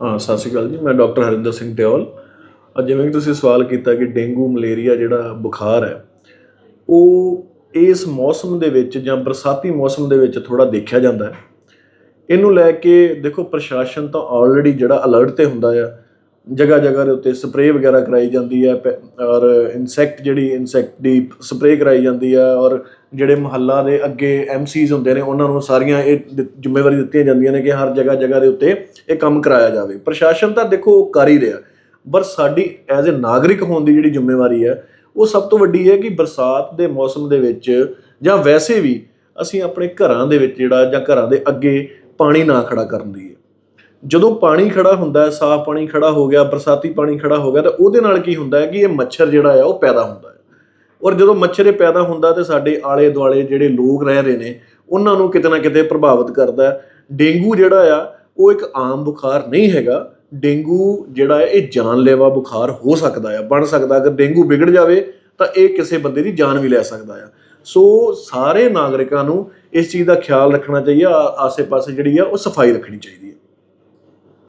ਹਾਂ, ਸਤਿ ਸ਼੍ਰੀ ਅਕਾਲ ਜੀ, ਮੈਂ ਡਾਕਟਰ ਹਰਿੰਦਰ ਸਿੰਘ ਟਿਓਲ ਜਿਵੇਂ ਕਿ ਤੁਸੀਂ ਸਵਾਲ ਕੀਤਾ ਕਿ ਡੇਂਗੂ, ਮਲੇਰੀਆ ਜਿਹੜਾ ਬੁਖਾਰ ਹੈ, ਉਹ ਇਸ ਮੌਸਮ ਦੇ ਵਿੱਚ ਜਾਂ ਬਰਸਾਤੀ ਮੌਸਮ ਦੇ ਵਿੱਚ ਥੋੜਾ ਦੇਖਿਆ ਜਾਂਦਾ ਹੈ। ਇਹਨੂੰ ਲੈ ਕੇ ਦੇਖੋ, ਪ੍ਰਸ਼ਾਸਨ ਤਾਂ ਆਲਰੇਡੀ ਜਿਹੜਾ ਅਲਰਟ ਤੇ ਹੁੰਦਾ ਆ ਜਗ੍ਹਾ ਜਗ੍ਹਾ ਦੇ ਉੱਤੇ ਸਪਰੇਅ ਵਗੈਰਾ ਕਰਾਈ ਜਾਂਦੀ ਹੈ, ਪੈ- ਔਰ ਇਨਸੈਕਟ ਜਿਹੜੀ ਇਨਸੈਕਟ ਦੀ ਸਪਰੇਅ ਕਰਾਈ ਜਾਂਦੀ ਹੈ, ਔਰ ਜਿਹੜੇ ਮਹੱਲਾ ਦੇ ਅੱਗੇ ਐਮਸੀਜ਼ ਹੁੰਦੇ ਨੇ, ਉਹਨਾਂ ਨੂੰ ਸਾਰੀਆਂ ਇਹ ਜ਼ਿੰਮੇਵਾਰੀ ਦਿੱਤੀਆਂ ਜਾਂਦੀਆਂ ਨੇ ਕਿ ਹਰ ਜਗ੍ਹਾ ਜਗ੍ਹਾ ਦੇ ਉੱਤੇ ਇਹ ਕੰਮ ਕਰਾਇਆ ਜਾਵੇ। ਪ੍ਰਸ਼ਾਸਨ ਤਾਂ ਦੇਖੋ ਕਰ ਹੀ ਰਿਹਾ, ਪਰ ਸਾਡੀ ਐਜ਼ ਅ ਨਾਗਰਿਕ ਹੋਣ ਦੀ ਜਿਹੜੀ ਜ਼ਿੰਮੇਵਾਰੀ ਹੈ, ਉਹ ਸਭ ਤੋਂ ਵੱਡੀ ਹੈ ਕਿ ਬਰਸਾਤ ਦੇ ਮੌਸਮ ਦੇ ਵਿੱਚ ਜਾਂ ਵੈਸੇ ਵੀ ਅਸੀਂ ਆਪਣੇ ਘਰਾਂ ਦੇ ਵਿੱਚ ਜਿਹੜਾ ਜਾਂ ਘਰਾਂ ਦੇ ਅੱਗੇ ਪਾਣੀ ਨਾ ਖੜਾ ਕਰਨ ਦੀ ਹੈ। ਜਦੋਂ ਪਾਣੀ ਖੜਾ ਹੁੰਦਾ ਹੈ ਸਾਫ਼ ਪਾਣੀ ਖੜਾ ਹੋ ਗਿਆ, ਬਰਸਾਤੀ ਪਾਣੀ ਖੜਾ ਹੋ ਗਿਆ, ਤਾਂ ਉਹਦੇ ਨਾਲ ਕੀ ਹੁੰਦਾ ਹੈ ਕਿ ਇਹ ਮੱਛਰ ਜਿਹੜਾ ਆ ਉਹ ਪੈਦਾ ਹੁੰਦਾ ਹੈ। ਔਰ ਜਦੋਂ ਮੱਛਰ ਇਹ ਪੈਦਾ ਹੁੰਦਾ ਤੇ ਸਾਡੇ ਆਲੇ ਦੁਆਲੇ ਜਿਹੜੇ ਲੋਕ ਰਹਿ ਰਹੇ ਨੇ, ਉਹਨਾਂ ਨੂੰ ਕਿਤੇ ਨਾ ਕਿਤੇ ਪ੍ਰਭਾਵਿਤ ਕਰਦਾ ਹੈ। ਡੇਂਗੂ ਜਿਹੜਾ ਆ, ਉਹ ਇੱਕ ਆਮ ਬੁਖਾਰ ਨਹੀਂ ਹੈਗਾ। ਡੇਂਗੂ ਜਿਹੜਾ ਹੈ, ਇਹ ਜਾਨਲੇਵਾ ਬੁਖਾਰ ਹੋ ਸਕਦਾ ਆ, ਬਣ ਸਕਦਾ। ਅਗਰ ਡੇਂਗੂ ਵਿਗੜ ਜਾਵੇ, ਤਾਂ ਇਹ ਕਿਸੇ ਬੰਦੇ ਦੀ ਜਾਨ ਵੀ ਲੈ ਸਕਦਾ ਆ। ਸੋ ਸਾਰੇ ਨਾਗਰਿਕਾਂ ਨੂੰ ਇਸ ਚੀਜ਼ ਦਾ ਖਿਆਲ ਰੱਖਣਾ ਚਾਹੀਏ ਆ- ਆਸੇ-ਪਾਸੇ ਜਿਹੜੀ ਆ, ਉਹ ਸਫ਼ਾਈ ਰੱਖਣੀ ਚਾਹੀਦੀ